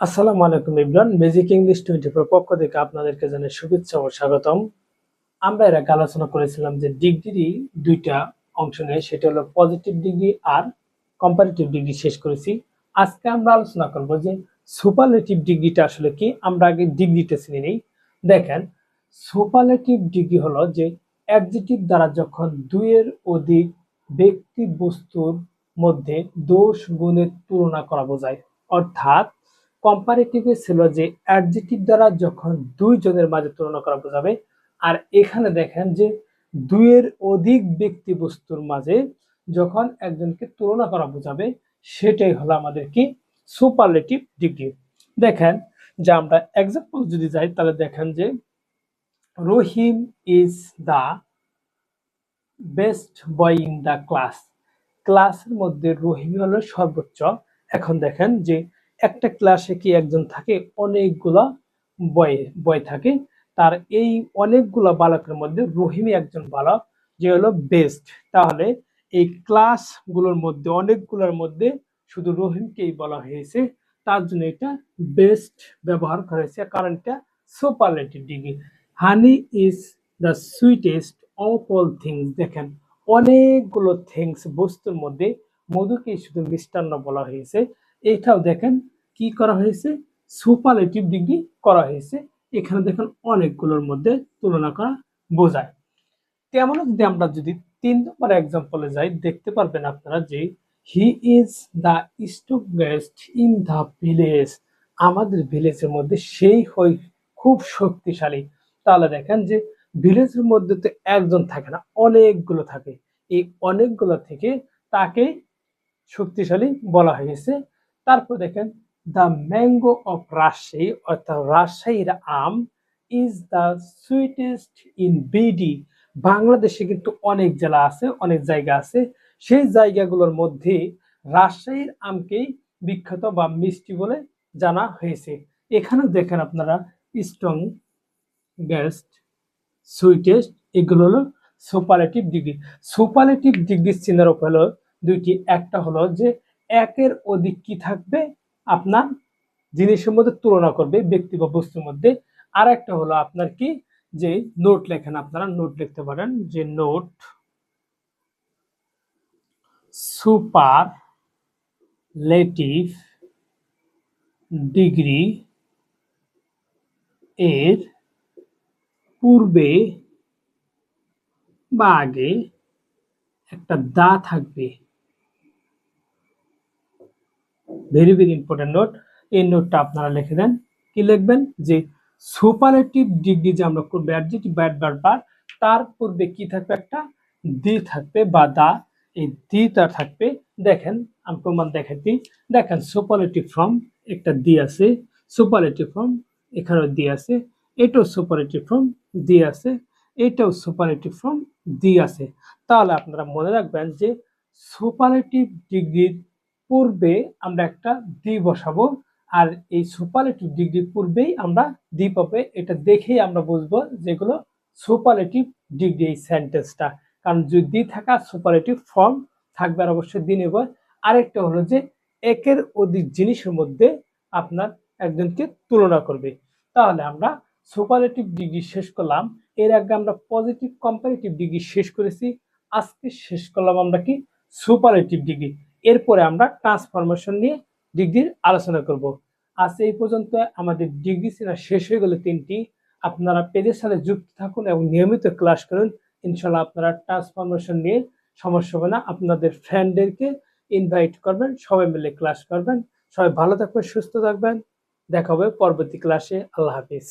আসসালামু আলাইকুম Imran. Magic English twenty four পক্ষ থেকে আপনাদেরকে জানাই শুভেচ্ছা ও স্বাগতম। আমরা এর আগে আলোচনা করেছিলাম যে ডিগ্রি দুইটা অংশ নেই সেটা হলো পজিটিভ ডিগ্রি আর কম্পারেটিভ ডিগ্রি শেষ করেছি। আজকে আমরা আলোচনা করব যে সুপারলেটিভ ডিগ্রিটা আসলে কি? আমরা আগে ডিগ্রিটা চিনে নেই। দেখেন সুপারলেটিভ ডিগ্রি হলো যে অ্যাডজেটিভ দ্বারা যখন দুইয়ের অধিক ব্যক্তি বস্তুর মধ্যে দোষ গুণের তুলনা করা বোঝায়। অর্থাৎ কম্পারেটিভে ছিল যে অ্যাডজেটিভ দ্বারা যখন দুইজনের মাঝে তুলনা করা বোঝাবে, আর এখানে দেখেন যে দুইয়ের অধিক ব্যক্তি বস্তুর মাঝে যখন একজনকে তুলনা করা বোঝাবে, সেটাই হলো আমাদের কি? সুপারলেটিভ ডিগ্রি দেখেন যে আমরা এক্সাম্পল যদি যাই, তাহলে দেখেন যে Rahim is the best boy in the class ক্লাসের মধ্যে রহিম হলো সর্বোচ্চ। এখন দেখেন যে একটা ক্লাসে কি একজন থাকে, অনেকগুলা বয় বয় থাকে। তার এই অনেকগুলো বালকের মধ্যে রহিমই একজন বালক, যে হলো বেস্ট তাহলে এই ক্লাসগুলোর মধ্যে, অনেকগুলোর মধ্যে শুধু রহিমকেই বলা হয়েছে। তার জন্য এটা বেস্ট ব্যবহার করা হয়েছে। কারণ এটা superlative degree honey is the sweetest of all things দেখেন, অনেকগুলো থিংস বস্তুর মধ্যে মধুকে শুধু মিষ্টান্ন বলা হয়েছে। এটাও দেখেন কি করা হয়েছে? সুপারলেটিভ ডিগ্রি করা হয়েছে। এখানে দেখেন অনেকগুলোর মধ্যে তুলনা করা বোঝায়। তেমন যদি আমরা যদি তিন নম্বর এক্সাম্পলে যাই, দেখতে পারবেন আপনারা যে he is the strongest in the village আমাদের ভিলেজের মধ্যে সেই হই খুব শক্তিশালী। তাহলে দেখেন যে ভিলেজের মধ্যে তো একজন থাকে না, অনেকগুলো থাকে। এই অনেকগুলো থেকে তাকে শক্তিশালী বলা হয়েছে। তারপর দেখেন দ্য ম্যাঙ্গো অফ রাজশাহী অর্থাৎ রাজশাহীর aam is the sweetest in BD বাংলাদেশে কিন্তু অনেক জেলা আছে, অনেক জায়গা আছে। সেই জায়গাগুলোর মধ্যে রাজশাহীর আমকেই বিখ্যাত বা মিষ্টি বলে জানা হয়েছে। এখানে দেখেন আপনারা স্ট্রং গেস্ট সুইটেস্ট এগুলো হলো সুপারেটিভ ডিগ্রি সুপারেটিভ ডিগ্রি চিহ্নের হলো দুইটি, একটা হলো যে একের অধিক কি থাকবে? আপনার জিনিসের মধ্যে তুলনা করবে, ব্যক্তি বা বস্তুর মধ্যে। আর একটা হলো আপনার কি? যে নোট লেখেন আপনারা নোট লিখতে পারেন যে নোট সুপার লেটিভ ডিগ্রি এর পূর্বে বা আগে একটা দা থাকবে। ভেরি ভেরি ইম্পর্টেন্ট নোট এই নোটটা আপনারা লিখে দেন। কি লিখবেন? যে সুপারলেটিভ ডিগ্রি যে আমরা করব অ্যাডজেটিভ ব্যাড বারবার তার পূর্বে কি থাকবে একটা? দি থাকবে বা দা। এই দিটা থাকবে। দেখেন, আমি প্রমাণ দেখাচ্ছি দেখেন সুপারলেটিভ ফর্ম একটা দি আছে। সুপারলেটিভ ফর্ম এখানেও দি আছে। এটাও সুপারলেটিভ ফর্ম দি আছে। এটাও সুপারলেটিভ ফর্ম দি আছে। তাহলে আপনারা মনে রাখবেন যে সুপারলেটিভ ডিগ্রির পূর্বে আমরা একটা দি বসাবো, আর এই সুপারলেটিভ ডিগ্রি পূর্বেই আমরা দি পাবে এটা দেখেই আমরা বুঝব যেগুলো সুপারলেটিভ ডিগ্রি এই সেন্টেন্সটা। কারণ যদি থাকা সুপারলেটিভ ফর্ম থাকবে আর অবশ্যই দি নেব আরেকটা হলো যে একের অধিক জিনিসের মধ্যে আপনার একজনকে তুলনা করবে। তাহলে আমরা সুপারলেটিভ ডিগ্রি শেষ করলাম। এর আগে আমরা পজিটিভ কম্পারেটিভ ডিগ্রি শেষ করেছি। আজকে শেষ করলাম আমরা কি? Superlative degree. এরপরে আমরা ট্রান্সফরমেশন নিয়ে ডিগ্রির আলোচনা করব। আজ এই পর্যন্ত আমাদের ডিগ্রি সেনা শেষ হয়ে গেলে তিনটি। আপনারা পেজের সাথে যুক্ত থাকুন এবং নিয়মিত ক্লাস করুন। ইনশাল্লাহ আপনারা ট্রান্সফরমেশন নিয়ে সমস্যা হবে না। আপনাদের ফ্রেন্ডদেরকে ইনভাইট করবেন, সবাই মিলে ক্লাস করবেন। সবাই ভালো থাকবেন, সুস্থ থাকবেন। দেখা হবে পরবর্তী ক্লাসে আল্লাহ হাফিজ।